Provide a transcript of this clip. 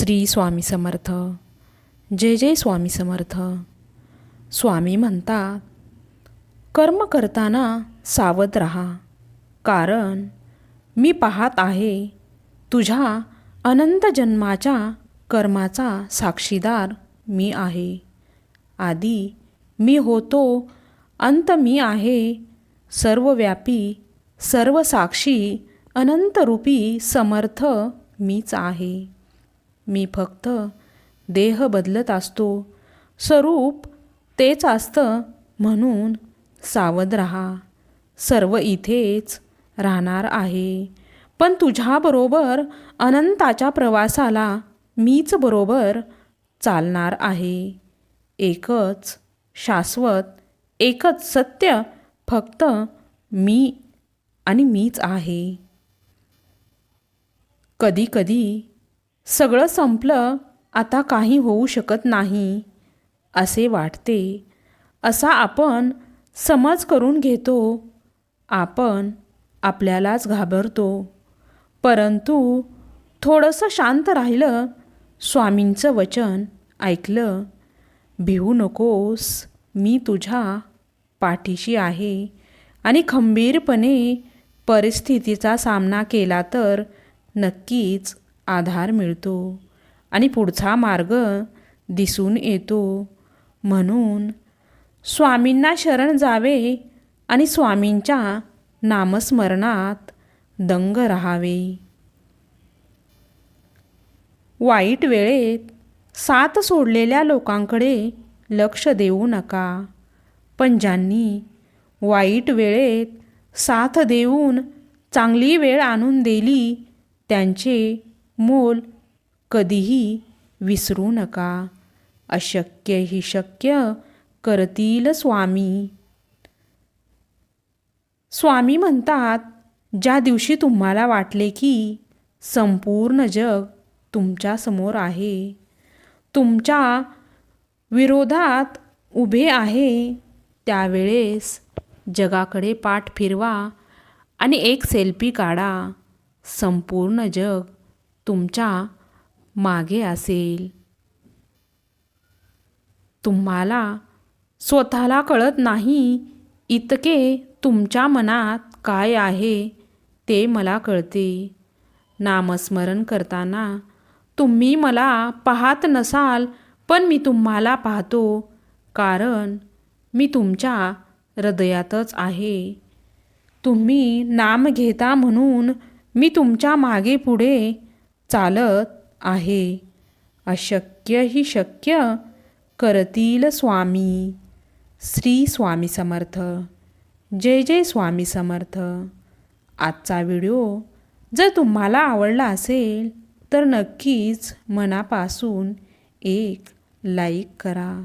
श्री स्वामी समर्थ. जय जय स्वामी समर्थ. स्वामी म्हणतात कर्म करताना सावध रहा. कारण मी पाहत आहे तुझ्या अनंत जन्माच्या कर्माचा साक्षीदार मी आहे. आधी मी होतो अंत मी आहे. सर्वव्यापी सर्व साक्षी अनंतरूपी समर्थ मीच आहे. मी फक्त देह बदलत असतो. स्वरूप तेच असतं म्हणून सावध राहा. सर्व इथेच राहणार आहे. पण तुझ्याबरोबर अनंताच्या प्रवासाला मीच बरोबर चालणार आहे. एकच शाश्वत एकच सत्य फक्त मी आणि मीच आहे. कधीकधी सगळं संपलं आता काही होऊ शकत नाही असे वाटते. असा आपण समज करून घेतो. आपण आपल्यालाच घाबरतो. परंतु थोडंसं शांत राहिलं स्वामींचं वचन ऐकलं भिवू नकोस मी तुझ्या पाठीशी आहे. आणि खंबीरपणे परिस्थितीचा सामना केला तर नक्कीच आधार मिळतो. आणि पुढचा मार्ग दिसून येतो. म्हणून स्वामींना शरण जावे आणि स्वामींच्या नामस्मरणात दंग राहावे. वाईट वेळेत साथ सोडलेल्या लोकांकडे लक्ष देऊ नका. पण ज्यांनी वाईट वेळेत साथ देऊन चांगली वेळ आणून दिली त्यांचे मोल कधीही विसरू नका. अशक्य ही शक्य करतील स्वामी. स्वामी म्हणतात ज्या दिवशी तुम्हाला वाटले की संपूर्ण जग तुमच्यासमोर आहे तुमच्या विरोधात उभे आहे त्यावेळेस जगाकडे पाठ फिरवा आणि एक सेल्फी काढा. संपूर्ण जग तुमच्या मागे असेल. तुम्हाला स्वतःला कळत नाही इतके तुमच्या मनात काय आहे ते मला कळते. नामस्मरण करताना तुम्ही मला पाहत नसाल पण मी तुम्हाला पाहतो कारण मी तुमच्या हृदयातच आहे. तुम्ही नाम घेता म्हणून मी तुमच्या मागे पुढे चालत आहे. अशक्य ही शक्य करतील स्वामी. श्री स्वामी समर्थ. जय जय स्वामी समर्थ. आजचा व्हिडिओ जर तुम्हाला आवडला असेल तर नक्कीच मनापासून एक लाईक करा.